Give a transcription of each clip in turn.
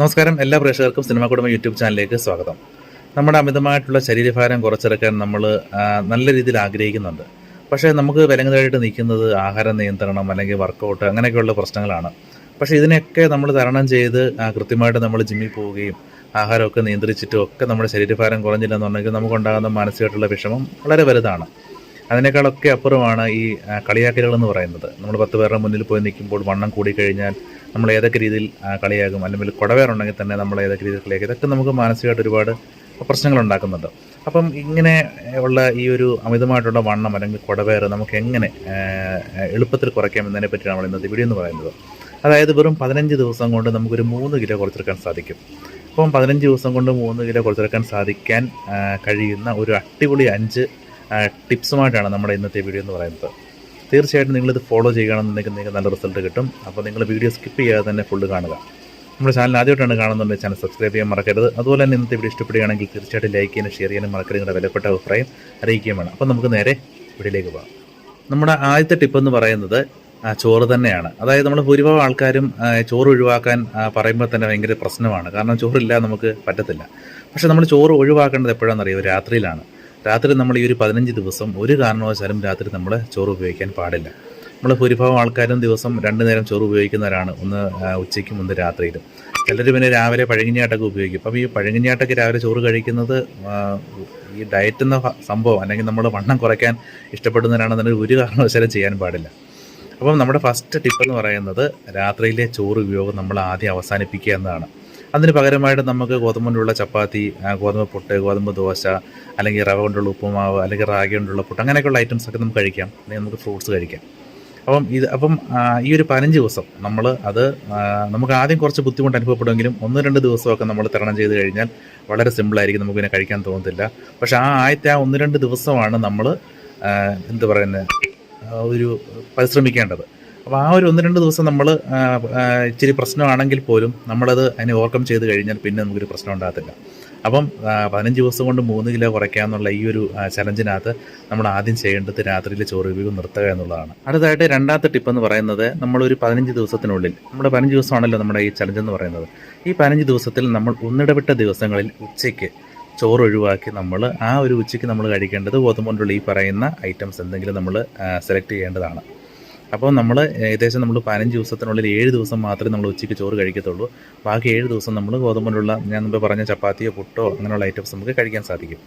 നമസ്കാരം. എല്ലാ പ്രേക്ഷകർക്കും സിനിമ കുടുംബ യൂട്യൂബ് ചാനലിലേക്ക് സ്വാഗതം. നമ്മുടെ അമിതമായിട്ടുള്ള ശരീരഭാരം കുറച്ചിറക്കാൻ നമ്മൾ നല്ല രീതിയിൽ ആഗ്രഹിക്കുന്നുണ്ട്. പക്ഷേ നമുക്ക് വിലങ്ങതായിട്ട് നിൽക്കുന്നത് ആഹാര നിയന്ത്രണം അല്ലെങ്കിൽ വർക്കൗട്ട് അങ്ങനെയൊക്കെയുള്ള പ്രശ്നങ്ങളാണ്. പക്ഷേ ഇതിനെയൊക്കെ നമ്മൾ തരണം ചെയ്ത് കൃത്യമായിട്ട് നമ്മൾ ജിമ്മിൽ പോവുകയും ആഹാരമൊക്കെ നിയന്ത്രിച്ചിട്ടും ഒക്കെ നമ്മുടെ ശരീരഭാരം കുറഞ്ഞില്ലെന്നുണ്ടെങ്കിൽ നമുക്കുണ്ടാകുന്ന മാനസികമായിട്ടുള്ള വിഷമം വളരെ വലുതാണ്. അതിനേക്കാളൊക്കെ അപ്പുറമാണ് ഈ കളിയാക്കലുകൾ എന്ന് പറയുന്നത്. നമ്മൾ പത്ത് പേരുടെ മുന്നിൽ പോയി നിൽക്കുമ്പോൾ വണ്ണം കൂടിക്കഴിഞ്ഞാൽ നമ്മൾ ഏതൊക്കെ രീതിയിൽ കളിയാകും. അല്ലെങ്കിൽ കുടവേറുണ്ടെങ്കിൽ തന്നെ നമ്മൾ ഏതൊക്കെ രീതിയിൽ കളിയാക്കും. ഇതൊക്കെ നമുക്ക് മാനസികമായിട്ട് ഒരുപാട് പ്രശ്നങ്ങൾ ഉണ്ടാക്കുന്നുണ്ട് അപ്പം ഇങ്ങനെ ഉള്ള ഈ ഒരു അമിതമായിട്ടുള്ള വണ്ണം അല്ലെങ്കിൽ കുടവേറ് നമുക്ക് എങ്ങനെ എളുപ്പത്തിൽ കുറയ്ക്കാം എന്നതിനെ പറ്റിയാണ് നമ്മൾ ഇന്നത്തെ വീഡിയോ എന്ന് പറയുന്നത്. അതായത് വെറും പതിനഞ്ച് ദിവസം കൊണ്ട് നമുക്കൊരു മൂന്ന് കിലോ കുറച്ചെടുക്കാൻ സാധിക്കും. അപ്പം പതിനഞ്ച് ദിവസം കൊണ്ട് മൂന്ന് കിലോ കുറച്ചെടുക്കാൻ സാധിക്കാൻ കഴിയുന്ന ഒരു അടിപൊളി അഞ്ച് ടിപ്സുമായിട്ടാണ് നമ്മുടെ ഇന്നത്തെ വീഡിയോ എന്ന് പറയുന്നത്. തീർച്ചയായിട്ടും നിങ്ങളിത് ഫോളോ ചെയ്യുകയാണെന്നുണ്ടെങ്കിൽ നിങ്ങൾക്ക് നല്ല റിസൾട്ട് കിട്ടും. അപ്പോൾ നിങ്ങൾ വീഡിയോ സ്കിപ്പ് ചെയ്യാതെ തന്നെ ഫുള്ള് കാണുക. നമ്മുടെ ചാനൽ ആദ്യമായിട്ടാണ് കാണുന്നുണ്ടെങ്കിൽ ചാനൽ സബ്സ്ക്രൈബ് ചെയ്യാൻ മറക്കരുത്. അതുപോലെ തന്നെ ഇന്നത്തെ വീഡിയോ ഇഷ്ടപ്പെടുകയാണെങ്കിൽ തീർച്ചയായിട്ടും ലൈക്ക് ചെയ്യാനും ഷെയർ ചെയ്യാനും മറക്കരുത് നിങ്ങളുടെ വിലപ്പെട്ട അഭിപ്രായം അറിയിക്കുകയും വേണം. അപ്പോൾ നമുക്ക് നേരെ വീഡിയോയിലേക്ക് പോകാം. നമ്മുടെ ആദ്യത്തെ ടിപ്പ് എന്ന് പറയുന്നത് ചോറ് തന്നെയാണ്. അതായത് നമ്മൾ ഭൂരിഭാഗം ആൾക്കാരും ചോറ് ഒഴിവാക്കാൻ പറയുമ്പോൾ തന്നെ ഭയങ്കര പ്രശ്നമാണ്. കാരണം ചോറില്ലാതെ നമുക്ക് പറ്റത്തില്ല. പക്ഷേ നമ്മൾ ചോറ് ഒഴിവാക്കേണ്ടത് എപ്പോഴാണെന്ന് അറിയുമോ രാത്രിയിലാണ്. രാത്രി നമ്മൾ ഈ ഒരു പതിനഞ്ച് ദിവസം ഒരു കാരണവശാലും രാത്രി നമ്മൾ ചോറ് ഉപയോഗിക്കാൻ പാടില്ല. നമ്മൾ ഭൂരിഭാഗം ആൾക്കാരും ദിവസം രണ്ട് നേരം ചോറ് ഉപയോഗിക്കുന്നവരാണ്. ഒന്ന് ഉച്ചയ്ക്കും ഒന്ന് രാത്രിയിലും. ചിലർ പിന്നെ രാവിലെ പഴങ്ങിഞ്ഞാട്ടൊക്കെ ഉപയോഗിക്കും. അപ്പം ഈ പഴങ്ങിഞ്ഞാട്ടൊക്കെ രാവിലെ ചോറ് കഴിക്കുന്നത് ഈ ഡയറ്റ് എന്ന സംഭവം അല്ലെങ്കിൽ നമ്മൾ വണ്ണം കുറയ്ക്കാൻ ഇഷ്ടപ്പെടുന്നവരാണെന്നുണ്ടെങ്കിൽ ഒരു കാരണവശാലും ചെയ്യാൻ പാടില്ല. അപ്പം നമ്മുടെ ഫസ്റ്റ് ടിപ്പ് എന്ന് പറയുന്നത് രാത്രിയിലെ ചോറ് ഉപയോഗം നമ്മൾ ആദ്യം അവസാനിപ്പിക്കുക എന്നതാണ്. അതിന് പകരമായിട്ട് നമുക്ക് ഗോതമ്പ് കൊണ്ടുള്ള ചപ്പാത്തി ഗോതമ്പ് പുട്ട് ഗോതമ്പ് ദോശ അല്ലെങ്കിൽ റവ കൊണ്ടുള്ള ഉപ്പുമാവ് അല്ലെങ്കിൽ റാഗി കൊണ്ടുള്ള പുട്ട് അങ്ങനെയൊക്കെയുള്ള ഐറ്റംസ് ഒക്കെ നമുക്ക് കഴിക്കാം. അല്ലെങ്കിൽ നമുക്ക് ഫ്രൂട്ട്സ് കഴിക്കാം. അപ്പം ഇത് അപ്പം ഈ ഒരു പതിനഞ്ച് ദിവസം നമ്മൾ അത് നമുക്ക് ആദ്യം കുറച്ച് ബുദ്ധിമുട്ട് അനുഭവപ്പെടുമെങ്കിലും ഒന്ന് രണ്ട് ദിവസമൊക്കെ നമ്മൾ തരണം ചെയ്ത് കഴിഞ്ഞാൽ വളരെ സിമ്പിളായിരിക്കും നമുക്ക് പിന്നെ കഴിക്കാൻ തോന്നത്തില്ല. പക്ഷെ ആ ആദ്യത്തെ ആ ഒന്ന് രണ്ട് ദിവസമാണ് നമ്മൾ എന്ത് പറയുന്നത് ഒരു പരിശ്രമിക്കേണ്ടത്. അപ്പോൾ ആ ഒരു ഒന്ന് രണ്ട് ദിവസം നമ്മൾ ഇച്ചിരി പ്രശ്നമാണെങ്കിൽ പോലും നമ്മളത് അതിനെ ഓവർകം ചെയ്ത് കഴിഞ്ഞാൽ പിന്നെ നമുക്കൊരു പ്രശ്നം ഉണ്ടാകത്തില്ല. അപ്പം പതിനഞ്ച് ദിവസം കൊണ്ട് മൂന്ന് കിലോ കുറയ്ക്കുക എന്നുള്ള ഈ ഒരു ചലഞ്ചിനകത്ത് നമ്മൾ ആദ്യം ചെയ്യേണ്ടത് രാത്രിയിൽ ചോറ് ഉപയോഗം നിർത്തുക എന്നുള്ളതാണ്. അടുത്തായിട്ട് രണ്ടാമത്തെ ടിപ്പ് എന്ന് പറയുന്നത് നമ്മളൊരു പതിനഞ്ച് ദിവസത്തിനുള്ളിൽ നമ്മുടെ പതിനഞ്ച് ദിവസമാണല്ലോ നമ്മുടെ ഈ ചലഞ്ച് എന്ന് പറയുന്നത്. ഈ പതിനഞ്ച് ദിവസത്തിൽ നമ്മൾ ഒന്നിടവിട്ട ദിവസങ്ങളിൽ ഉച്ചയ്ക്ക് ചോറ് ഒഴിവാക്കി നമ്മൾ ആ ഒരു ഉച്ചയ്ക്ക് നമ്മൾ കഴിക്കേണ്ടത് ഗോതമ്പ് കൊണ്ടുള്ള ഈ പറയുന്ന ഐറ്റംസ് എന്തെങ്കിലും നമ്മൾ സെലക്ട് ചെയ്യേണ്ടതാണ്. അപ്പോൾ നമ്മൾ ഏകദേശം നമ്മൾ പതിനഞ്ച് ദിവസത്തിനുള്ളിൽ ഏഴ് ദിവസം മാത്രമേ നമ്മൾ ഉച്ചയ്ക്ക് ചോറ് കഴിക്കത്തുള്ളൂ. ബാക്കി ഏഴ് ദിവസം നമ്മൾ ഗോതമ്പ് ഞാൻ മുമ്പ് പറഞ്ഞ ചപ്പാത്തിയോ പുട്ടോ അങ്ങനെയുള്ള ഐറ്റംസ് നമുക്ക് കഴിക്കാൻ സാധിക്കും.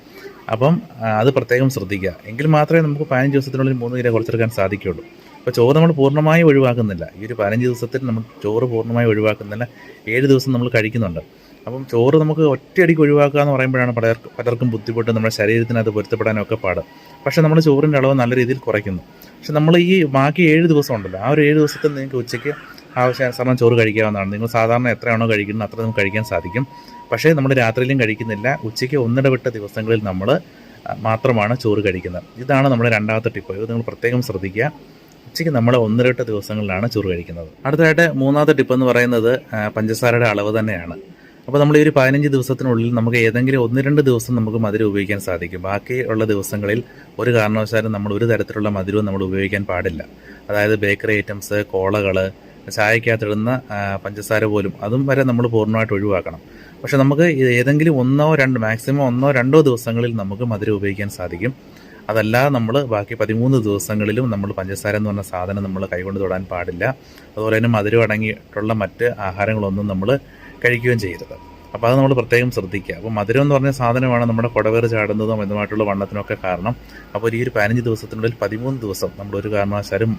അപ്പം അത് പ്രത്യേകം ശ്രദ്ധിക്കുക. എങ്കിൽ മാത്രമേ നമുക്ക് പതിനഞ്ച് ദിവസത്തിനുള്ളിൽ മൂന്ന് കിലോ കുറച്ചെടുക്കാൻ സാധിക്കുള്ളൂ അപ്പോൾ ചോറ് നമ്മൾ പൂർണമായും ഒഴിവാക്കുന്നില്ല. ഈ ഒരു പതിനഞ്ച് ദിവസത്തിൽ നമ്മൾ ചോറ് പൂർണമായും ഒഴിവാക്കുന്നില്ല. ഏഴ് ദിവസം നമ്മൾ കഴിക്കുന്നുണ്ട്. അപ്പം ചോറ് നമുക്ക് ഒറ്റയടിക്ക് ഒഴിവാക്കുക എന്ന് പറയുമ്പോഴാണ് പലർക്കും പലർക്കും ബുദ്ധിമുട്ട് നമ്മുടെ ശരീരത്തിന് അത് പൊരുത്തപ്പെടാനൊക്കെ പാട്. പക്ഷേ നമ്മൾ ചോറിന്റെ അളവ് നല്ല രീതിയിൽ കുറയ്ക്കുന്നു. പക്ഷെ നമ്മൾ ഈ ബാക്കി ഏഴ് ദിവസം ഉണ്ടല്ലോ ആ ഒരു ഏഴ് ദിവസത്തിൽ നിങ്ങൾക്ക് ഉച്ചയ്ക്ക് ആവശ്യാനുസരണം ചോറ് കഴിക്കാവുന്നതാണ്. നിങ്ങൾ സാധാരണ എത്രയാണോ കഴിക്കുന്നത് അത്ര നമുക്ക് കഴിക്കാൻ സാധിക്കും. പക്ഷേ നമ്മൾ രാത്രിയിലും കഴിക്കുന്നില്ല. ഉച്ചയ്ക്ക് ഒന്നിടവിട്ട ദിവസങ്ങളിൽ നമ്മൾ മാത്രമാണ് ചോറ് കഴിക്കുന്നത്. ഇതാണ് നമ്മുടെ രണ്ടാമത്തെ ടിപ്പ്. ഇത് നിങ്ങൾ പ്രത്യേകം ശ്രദ്ധിക്കുക. ഉച്ചയ്ക്ക് നമ്മൾ ഒന്നിരട്ട ദിവസങ്ങളിലാണ് ചോറ് കഴിക്കുന്നത്. അടുത്തതായിട്ട് മൂന്നാമത്തെ ടിപ്പ് എന്ന് പറയുന്നത് പഞ്ചസാരയുടെ അളവ് തന്നെയാണ്. അപ്പോൾ നമ്മൾ ഈ ഒരു പതിനഞ്ച് ദിവസത്തിനുള്ളിൽ നമുക്ക് ഏതെങ്കിലും ഒന്ന് രണ്ട് ദിവസം നമുക്ക് മധുരം ഉപയോഗിക്കാൻ സാധിക്കും. ബാക്കി ഉള്ള ദിവസങ്ങളിൽ ഒരു കാരണവശാലും നമ്മൾ ഒരു തരത്തിലുള്ള മധുരവും നമ്മൾ ഉപയോഗിക്കാൻ പാടില്ല. അതായത് ബേക്കറി ഐറ്റംസ് കോളകൾ ചായക്കകത്തിടുന്ന പഞ്ചസാര പോലും അതും വരെ നമ്മൾ പൂർണമായിട്ട് ഒഴിവാക്കണം. പക്ഷെ നമുക്ക് ഏതെങ്കിലും ഒന്നോ രണ്ട് മാക്സിമം ഒന്നോ രണ്ടോ ദിവസങ്ങളിൽ നമുക്ക് മധുരം ഉപയോഗിക്കാൻ സാധിക്കും. അതല്ലാതെ നമ്മൾ ബാക്കി പതിമൂന്ന് ദിവസങ്ങളിലും നമ്മൾ പഞ്ചസാര എന്ന് പറഞ്ഞ സാധനം നമ്മൾ കൈകൊണ്ട് തൊടാൻ പാടില്ല. അതുപോലെ തന്നെ മധുരം അടങ്ങിയിട്ടുള്ള മറ്റ് ആഹാരങ്ങളൊന്നും നമ്മൾ കഴിക്കുകയും ചെയ്യരുത്. അപ്പോൾ അത് നമ്മൾ പ്രത്യേകം ശ്രദ്ധിക്കുക. അപ്പോൾ മധുരം എന്ന് പറഞ്ഞ സാധനമാണ് നമ്മുടെ കുടവേറ് ചാടുന്നതും ഇതുമായിട്ടുള്ള വണ്ണത്തിനൊക്കെ കാരണം. അപ്പോൾ ഈ ഒരു പതിനഞ്ച് ദിവസത്തിനുള്ളിൽ പതിമൂന്ന് ദിവസം നമ്മൾ ഒരു കാരണവശാലും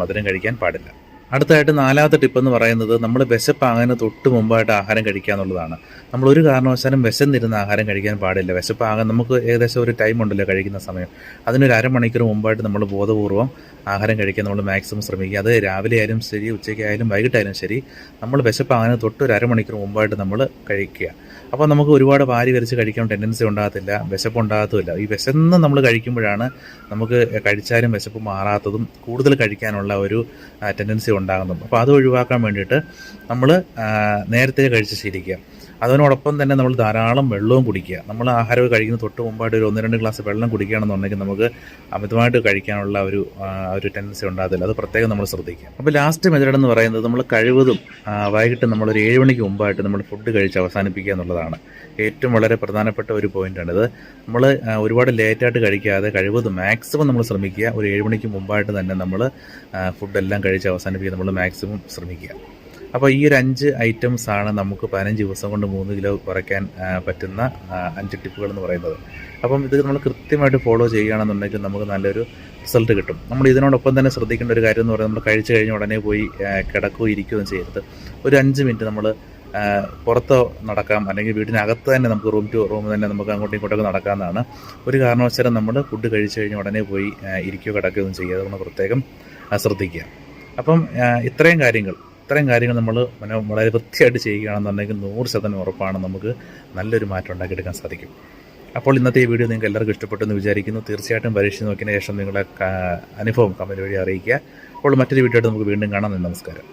മധുരം കഴിക്കാൻ പാടില്ല. അടുത്തായിട്ട് നാലാമത്തെ ടിപ്പ് എന്ന് പറയുന്നത് നമ്മൾ വിശപ്പാകാന് തൊട്ട് മുമ്പായിട്ട് ആഹാരം കഴിക്കുക എന്നുള്ളതാണ്. നമ്മൾ ഒരു കാരണവശാലും വിശന്നിരുന്ന ആഹാരം കഴിക്കാൻ പാടില്ല. വിശപ്പാകാൻ നമുക്ക് ഏകദേശം ഒരു ടൈം ഉണ്ടല്ലോ കഴിക്കുന്ന സമയം. അതിനൊരു അരമണിക്കൂർ മുമ്പായിട്ട് നമ്മൾ ബോധപൂർവം ആഹാരം കഴിക്കാൻ നമ്മൾ മാക്സിമം ശ്രമിക്കുക. അത് രാവിലെ ആയാലും ശരി ഉച്ചയ്ക്കായാലും വൈകിട്ടായാലും ശരി നമ്മൾ വിശപ്പാകാൻ തൊട്ട് ഒരു അരമണിക്കൂർ മുമ്പായിട്ട് നമ്മൾ കഴിക്കുക. അപ്പോൾ നമുക്ക് ഒരുപാട് വാരി വരച്ച് കഴിക്കാൻ ടെൻഡൻസി ഉണ്ടാകത്തില്ല വിശപ്പ് ഉണ്ടാകത്തുമില്ല ഈ വിശന്ന് നമ്മൾ കഴിക്കുമ്പോഴാണ് നമുക്ക് കഴിച്ചാലും വിശപ്പ് മാറാത്തതും കൂടുതൽ കഴിക്കാനുള്ള ഒരു ടെൻഡൻസി ഉണ്ടാകുന്നതും. അപ്പോൾ അത് ഒഴിവാക്കാൻ വേണ്ടിയിട്ട് നമ്മൾ നേരത്തെ കഴിച്ച് ശീലിക്കുക. അതിനോടൊപ്പം തന്നെ നമ്മൾ ധാരാളം വെള്ളവും കുടിക്കുക. നമ്മൾ ആഹാരം കഴിക്കുന്ന തൊട്ട് മുമ്പായിട്ട് ഒരു ഒന്ന് രണ്ട് ഗ്ലാസ് വെള്ളം കുടിക്കുകയാണെന്നുണ്ടെങ്കിൽ നമുക്ക് അമിതമായിട്ട് കഴിക്കാനുള്ള ഒരു ഒരു ടെൻഡൻസി ഉണ്ടാകത്തില്ല. അത് പ്രത്യേകം നമ്മൾ ശ്രദ്ധിക്കുക. അപ്പോൾ ലാസ്റ്റ് മെത്തേഡ് എന്ന് പറയുന്നത് നമ്മൾ കഴിവതും വൈകിട്ട് നമ്മളൊരു ഏഴ് മണിക്ക് മുമ്പായിട്ട് നമ്മൾ ഫുഡ് കഴിച്ച് അവസാനിപ്പിക്കുക എന്നുള്ളതാണ്. ഏറ്റവും വളരെ പ്രധാനപ്പെട്ട ഒരു പോയിന്റാണിത് നമ്മൾ ഒരുപാട് ലേറ്റായിട്ട് കഴിക്കാതെ കഴിവതും മാക്സിമം നമ്മൾ ശ്രമിക്കുക. ഒരു ഏഴ് മണിക്ക് മുമ്പായിട്ട് തന്നെ നമ്മൾ ഫുഡെല്ലാം കഴിച്ച് അവസാനിപ്പിക്കുക. നമ്മൾ മാക്സിമം ശ്രമിക്കുക. അപ്പോൾ ഈ ഒരു അഞ്ച് ഐറ്റംസ് ആണ് നമുക്ക് പതിനഞ്ച് ദിവസം കൊണ്ട് മൂന്ന് കിലോ കുറയ്ക്കാൻ പറ്റുന്ന അഞ്ച് ടിപ്പുകൾ എന്ന് പറയുന്നത്. അപ്പം ഇത് നമ്മൾ കൃത്യമായിട്ട് ഫോളോ ചെയ്യുകയാണെന്നുണ്ടെങ്കിൽ നമുക്ക് നല്ലൊരു റിസൾട്ട് കിട്ടും. നമ്മൾ ഇതിനോടൊപ്പം തന്നെ ശ്രദ്ധിക്കേണ്ട ഒരു കാര്യം എന്ന് പറയുന്നത് നമ്മൾ കഴിച്ചു കഴിഞ്ഞ ഉടനെ പോയി കിടക്കുകയോ ഇരിക്കുകയോ ചെയ്യരുത്. ഒരു അഞ്ച് മിനിറ്റ് നമ്മൾ പുറത്ത് നടക്കാം അല്ലെങ്കിൽ വീടിനകത്ത് തന്നെ നമുക്ക് റൂം ടു റൂം തന്നെ നമുക്ക് അങ്ങോട്ടും ഇങ്ങോട്ടൊക്കെ നടക്കാമെന്നാണ് ഒരു കാരണവശാലും നമ്മൾ ഫുഡ് കഴിച്ചു കഴിഞ്ഞ ഉടനെ പോയി ഇരിക്കുകയോ കിടക്കുകയോ ചെയ്യാതെ നമ്മൾ പ്രത്യേകം ശ്രദ്ധിക്കുക. അപ്പം ഇത്രയും കാര്യങ്ങൾ. ഇത്രയും കാര്യങ്ങൾ നമ്മൾ വളരെ വൃത്തിയായിട്ട് ചെയ്യുകയാണെന്നുണ്ടെങ്കിൽ നൂറ് ശതമാനം ഉറപ്പാണ് നമുക്ക് നല്ലൊരു മാറ്റം ഉണ്ടാക്കിയെടുക്കാൻ സാധിക്കും. അപ്പോൾ ഇന്നത്തെ ഈ വീഡിയോ നിങ്ങൾക്ക് എല്ലാവർക്കും ഇഷ്ടപ്പെട്ടെന്ന് വിചാരിക്കുന്നു. തീർച്ചയായിട്ടും പരീക്ഷ നോക്കിയതിന് ശേഷം നിങ്ങളുടെ അനുഭവം കമന്റ് വഴി അറിയിക്കുക. അപ്പോൾ മറ്റൊരു വീഡിയോ ആയിട്ട് നമുക്ക് വീണ്ടും കാണാം. നമസ്കാരം.